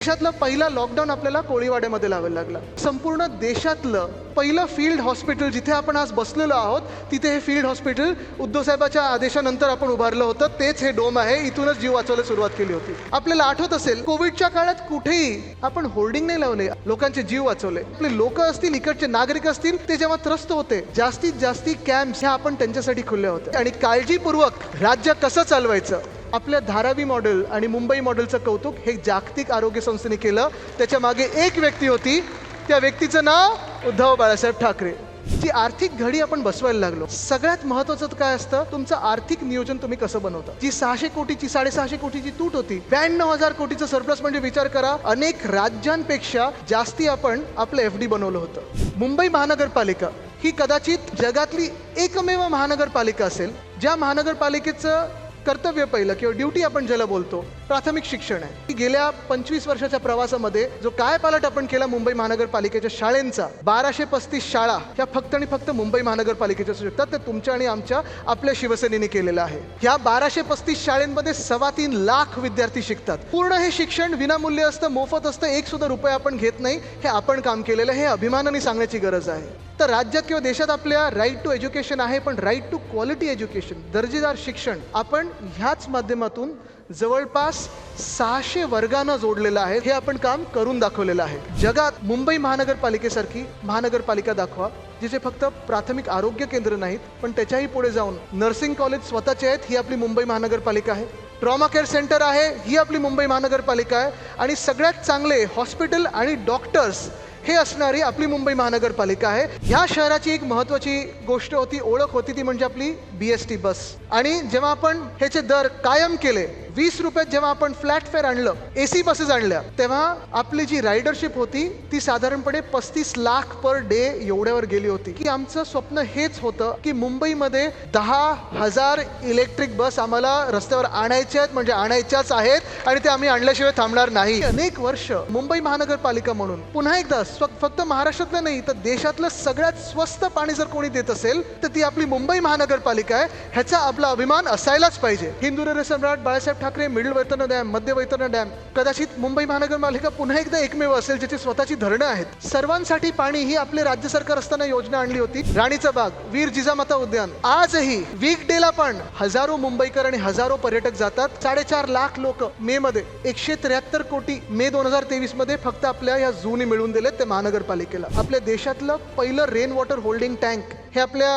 देशातला पहिला लॉकडाऊन आपल्याला कोळीवाड्यामध्ये लावायला लागला. संपूर्ण देशातलं पहिलं फील्ड हॉस्पिटल जिथे आपण आज बसलेलो आहोत तिथे हे फील्ड हॉस्पिटल उद्धवसाहेबाच्या आदेशानंतर आपण उभारलं होतं. तेच हे डोम आहे. इथूनच जीव वाचवायला सुरुवात केली होती. आपल्याला आठवत असेल कोविडच्या काळात कुठेही आपण होर्डिंग नाही लावले. लोकांचे जीव वाचवले. आपले लोक असतील इकडचे नागरिक असतील ते जेव्हा त्रस्त होते जास्तीत जास्ती कॅम्प ह्या आपण त्यांच्यासाठी खुलल्या होत्या. आणि काळजीपूर्वक राज्य कसं चालवायचं? आपल्या धारावी मॉडेल आणि मुंबई मॉडेलचं कौतुक हे जागतिक आरोग्य संस्थेने केलं. त्याच्यामागे एक व्यक्ती होती. त्या व्यक्तीचं नाव उद्धव बाळासाहेब ठाकरे. जी आर्थिक घडी आपण बसवायला लागलो. सगळ्यात महत्वाचं काय असतं? तुमचं आर्थिक नियोजन तुम्ही कसं बनवता? जी सहाशे कोटीची साडेसहाशे कोटीची तूट होती. ब्याण्णव हजार कोटीचं सरप्लस म्हणजे विचार करा. अनेक राज्यांपेक्षा जास्ती आपण आपलं एफ डी बनवलं होतं. मुंबई महानगरपालिका ही कदाचित जगातली एकमेव महानगरपालिका असेल. ज्या महानगरपालिकेचं कर्तव्य पहिलं किंवा ड्युटी आपण ज्याला बोलतो. प्राथमिक शिक्षण आहे. की गेल्या पंचवीस वर्षाच्या प्रवासामध्ये जो काय पालट आपण केला मुंबई महानगरपालिकेच्या शाळेंचा बाराशे पस्तीस शाळा ह्या फक्त आणि फक्त मुंबई महानगरपालिकेच्या असू शकतात ते तुमच्या आणि आमच्या आपल्या शिवसेनेने केलेलं आहे. ह्या बाराशे पस्तीस शाळेंमध्ये सव्वा तीन लाख विद्यार्थी शिकतात. पूर्ण हे शिक्षण विनामूल्य असतं मोफत असतं एक सुद्धा रुपये आपण घेत नाही हे आपण काम केलेलं आहे, हे अभिमानाने सांगण्याची गरज आहे. तर राज्यात किंवा देशात आपल्या राईट टू एज्युकेशन आहे पण राईट टू क्वालिटी एज्युकेशन दर्जेदार शिक्षण आपण ह्याच माध्यमातून जवळपास सहाशे वर्गांना जोडलेलं आहे. हे आपण काम करून दाखवलेलं आहे. जगात मुंबई महानगरपालिकेसारखी महानगरपालिका दाखवा जिथे फक्त प्राथमिक आरोग्य केंद्र नाहीत पण त्याच्याही पुढे जाऊन नर्सिंग कॉलेज स्वतःचे आहेत ही आपली मुंबई महानगरपालिका आहे. ट्रॉमा केअर सेंटर आहे ही आपली मुंबई महानगरपालिका आहे. आणि सगळ्यात चांगले हॉस्पिटल आणि डॉक्टर्स हे असणारी आपली मुंबई महानगरपालिका आहे. ह्या शहराची एक महत्वाची गोष्ट होती ओळख होती ती म्हणजे आपली बी एस टी बस आणि जेव्हा आपण ह्याचे दर कायम केले वीस रुपयात जेव्हा आपण फ्लॅट फेअर आणलं ए सी बसेस आणल्या तेव्हा आपली जी रायडरशिप होती ती साधारणपणे पस्तीस लाख पर डे एवढ्यावर गेली होती. की आमचं स्वप्न हेच होतं की मुंबईमध्ये दहा हजार इलेक्ट्रिक बस आम्हाला रस्त्यावर आणायच्या आहेत म्हणजे आणायच्याच आहेत आणि ते आम्ही आणल्याशिवाय थांबणार नाही. अनेक वर्ष मुंबई महानगरपालिका म्हणून पुन्हा एकदा फक्त महाराष्ट्रातलं नाही तर देशातलं सगळ्यात स्वस्त पाणी जर कोणी देत असेल तर ती आपली मुंबई महानगरपालिका आहे ह्याचा आपला अभिमान असायलाच पाहिजे. हिंदू सम्राट बाळासाहेब ठाकरे मिडल वैतरणा डॅम मध्य वैतरणा डॅम कदाचित मुंबई महानगरपालिका पुन्हा एकदा एकमेव असेल ज्याची स्वतःची धरणं आहेत. सर्वांसाठी पाणी ही आपले राज्य सरकार असताना योजना आणली होती. राणीचा बाग वीर जिजामाता उद्यान. आजही वीक डेला पण हजारो मुंबईकर आणि हजारो पर्यटक जातात. साडेचार लाख लोक मे मध्ये एकशे त्र्याहत्तर कोटी मे दोन हजार तेवीसमध्ये फक्त आपल्या या झूने मिळवून दिले ते महानगरपालिकेला. आपल्या देशातलं पहिलं रेन वॉटर होल्डिंग टँक हे आपल्या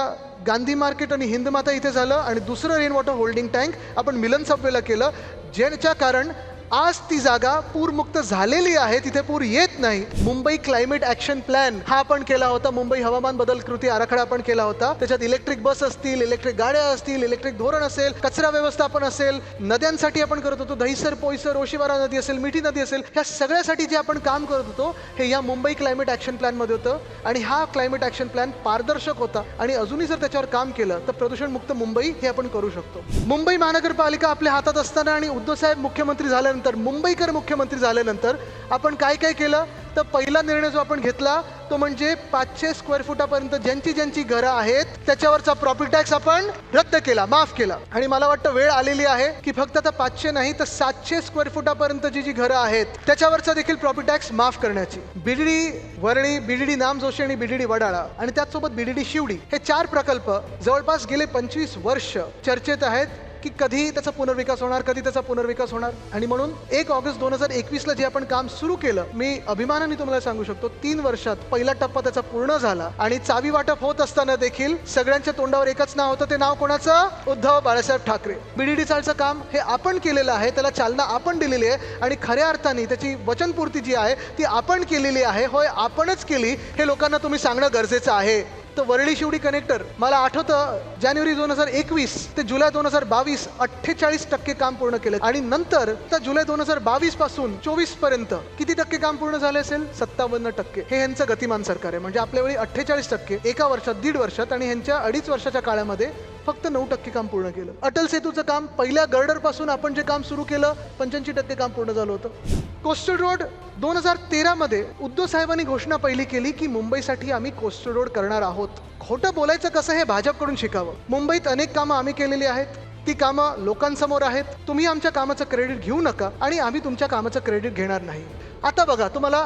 गांधी मार्केट आणि हिंदमाता इथे झालं आणि दुसरं रेन वॉटर होल्डिंग टँक आपण मिलन सबवेला केलं ज्याच्या कारण आज ती जागा पूरमुक्त झालेली आहे तिथे पूर येत नाही. मुंबई क्लायमेट ऍक्शन प्लॅन हा आपण केला होता. मुंबई हवामान बदल कृती आराखडा आपण केला होता. त्याच्यात इलेक्ट्रिक बस असतील इलेक्ट्रिक गाड्या असतील इलेक्ट्रिक धोरण असेल कचरा व्यवस्थापन असेल नद्यांसाठी आपण करत होतो. दहिसर पोईसर ओशिवारा नदी असेल मिठी नदी असेल ह्या सगळ्यासाठी जे आपण काम करत होतो हे या मुंबई क्लायमेट ऍक्शन प्लॅनमध्ये होतं. आणि हा क्लायमेट ऍक्शन प्लॅन पारदर्शक होता. आणि अजूनही जर त्याच्यावर काम केलं तर प्रदूषण मुक्त मुंबई हे आपण करू शकतो. मुंबई महानगरपालिका आपल्या हातात असताना आणि उद्धव साहेब मुख्यमंत्री झाल्यानंतर मुंबईकर मुख्यमंत्री झाल्यानंतर आपण काय काय केलं? तर पहिला निर्णय जो आपण घेतला तो म्हणजे पाचशे स्क्वेअर फुटापर्यंत ज्यांची ज्यांची घरं आहेत त्याच्यावरचा प्रॉपर्टी टॅक्स आपण रद्द केला माफ केला. आणि मला वाटतं वेळ आलेली आहे की फक्त आता पाचशे नाही तर सातशे स्क्वेअर फुटापर्यंत जी जी घरं आहेत त्याच्यावरचा देखील प्रॉपर्टी टॅक्स माफ करण्याची. बिडडी वरळी बिडडी नाम जोशी आणि बिडडी वडाळा आणि त्याचसोबत बिडडी शिवडी हे चार प्रकल्प जवळपास गेले पंचवीस वर्ष चर्चेत आहेत. की कधी त्याचा पुनर्विकास होणार कधी त्याचा पुनर्विकास होणार. आणि म्हणून एक ऑगस्ट दोन हजार एकवीसला जे आपण काम सुरू केलं मी अभिमानाने तुम्हाला सांगू शकतो तीन वर्षात पहिला टप्पा त्याचा पूर्ण झाला. आणि चावी वाटप होत असताना देखील सगळ्यांच्या तोंडावर एकच नाव होतं ते नाव कोणाचं? उद्धव बाळासाहेब ठाकरे. बीडीडी चालचं काम हे आपण केलेलं आहे त्याला चालना आपण दिलेली आहे. आणि खऱ्या अर्थाने त्याची वचनपूर्ती जी आहे ती आपण केलेली आहे होय आपणच केली हे लोकांना तुम्ही सांगणं गरजेचं आहे. तर वरळी शिवडी कनेक्टर मला आठवतं जानेवारी दोन हजार एकवीस ते जुलै दोन हजार बावीस अठ्ठेचाळीस टक्के काम पूर्ण केलं. आणि नंतर तर जुलै दोन हजार बावीसपासून चोवीसपर्यंत किती टक्के काम पूर्ण झाले असेल? सत्तावन्न टक्के. हे यांचं गतिमान सरकार आहे. म्हणजे आपल्या वेळी अठ्ठेचाळीस टक्के एका वर्षात दीड वर्षात आणि ह्यांच्या अडीच वर्षाच्या काळामध्ये फक्त नऊ टक्के काम पूर्ण केलं. अटल सेतूचं काम पहिल्या गर्डरपासून आपण जे काम सुरू केलं पंच्याऐंशी टक्के काम पूर्ण झालं होतं. कोस्टल रोड दोन हजार तेरामध्ये उद्धव साहेबांनी घोषणा पहिली केली की मुंबईसाठी आम्ही कोस्टल रोड करणार आहोत. खोटं बोलायचं कसं हे भाजपकडून शिकावं? मुंबईत अनेक कामं आम्ही केलेली आहेत. ती कामं लोकांसमोर आहेत. तुम्ही आमच्या कामाचं क्रेडिट घेऊ नका आणि आम्ही तुमच्या कामाचं क्रेडिट घेणार नाही. आता बघा तुम्हाला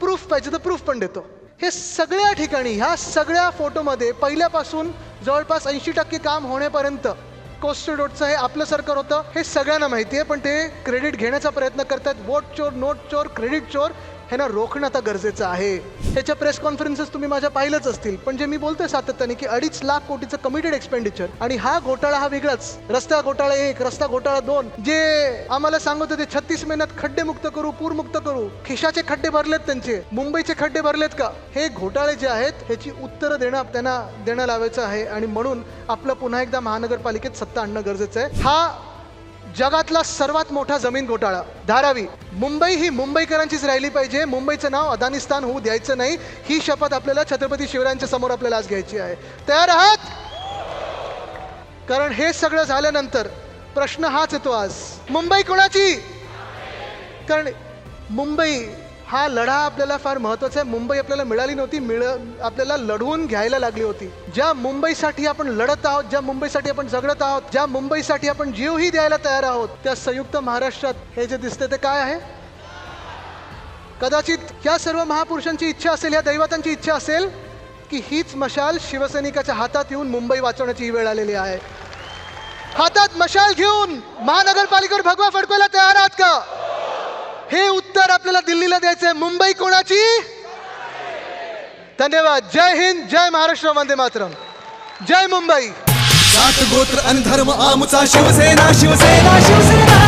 प्रूफ पाहिजे तर प्रूफ पण देतो. हे सगळ्या ठिकाणी ह्या सगळ्या फोटोमध्ये पहिल्यापासून जवळपास ऐंशी टक्के काम होण्यापर्यंत कोस्ट डोटचं हे आपलं सरकार होतं हे सगळ्यांना माहिती आहे पण ते क्रेडिट घेण्याचा प्रयत्न करतात वोट चोर नोट चोर क्रेडिट चोर. हे ना रोखणं आता गरजेचं आहे. ह्याच्या प्रेस कॉन्फरन्सेस तुम्ही माझ्या पाहिलंच असतील. पण जे मी बोलतोय सातत्याने की अडीच लाख कोटीचं कमिटेड एक्सपेंडिचर आणि हा घोटाळा हा वेगळाच. रस्ता घोटाळा एक रस्ता घोटाळा दोन. जे आम्हाला सांगत होते छत्तीस महिन्यात खड्डे मुक्त करू पूर मुक्त करू. खिशाचे खड्डे भरलेत त्यांचे. मुंबईचे खड्डे भरलेत का? हे घोटाळे जे आहेत ह्याची उत्तरं देणं त्यांना देणं लावायचं आहे. आणि म्हणून आपलं पुन्हा एकदा महानगरपालिकेत सत्ता आणणं गरजेचं आहे. हा जगातला सर्वात मोठा जमीन घोटाळा. धारावी मुंबई ही मुंबईकरांचीच राहिली पाहिजे. मुंबईचं नाव अदानिस्तान होऊ द्यायचं नाही. ही शपथ आपल्याला छत्रपती शिवरायांच्या समोर आपल्याला आज घ्यायची आहे. तयार आहात? कारण हे सगळं झाल्यानंतर प्रश्न हाच येतो आज. मुंबई कोणाची? कारण मुंबई हा लढा आपल्याला फार महत्त्वाचा आहे. मुंबई आपल्याला मिळाली नव्हती मिळ आपल्याला लढवून घ्यायला लागली होती. ज्या मुंबईसाठी आपण लढत आहोत ज्या मुंबईसाठी आपण झगडत आहोत ज्या मुंबईसाठी आपण जीवही द्यायला तयार आहोत त्या संयुक्त महाराष्ट्रात हे जे दिसते ते काय आहे? कदाचित या सर्व महापुरुषांची इच्छा असेल या दैवतांची इच्छा असेल की हीच मशाल शिवसैनिकाच्या हातात येऊन मुंबई वाचवण्याची ही वेळ आलेली आहे. हातात मशाल घेऊन महानगरपालिकेवर भगवा फडकवायला तयार आहात का? हे उत्तर आपल्याला दिल्लीला द्यायचंय. मुंबई कोणाची? धन्यवाद. जय हिंद जय महाराष्ट्र वंदे मातरम. जय मुंबई. जात गोत्र आणि धर्म आमचा शिवसेना शिवसेना शिवसेना.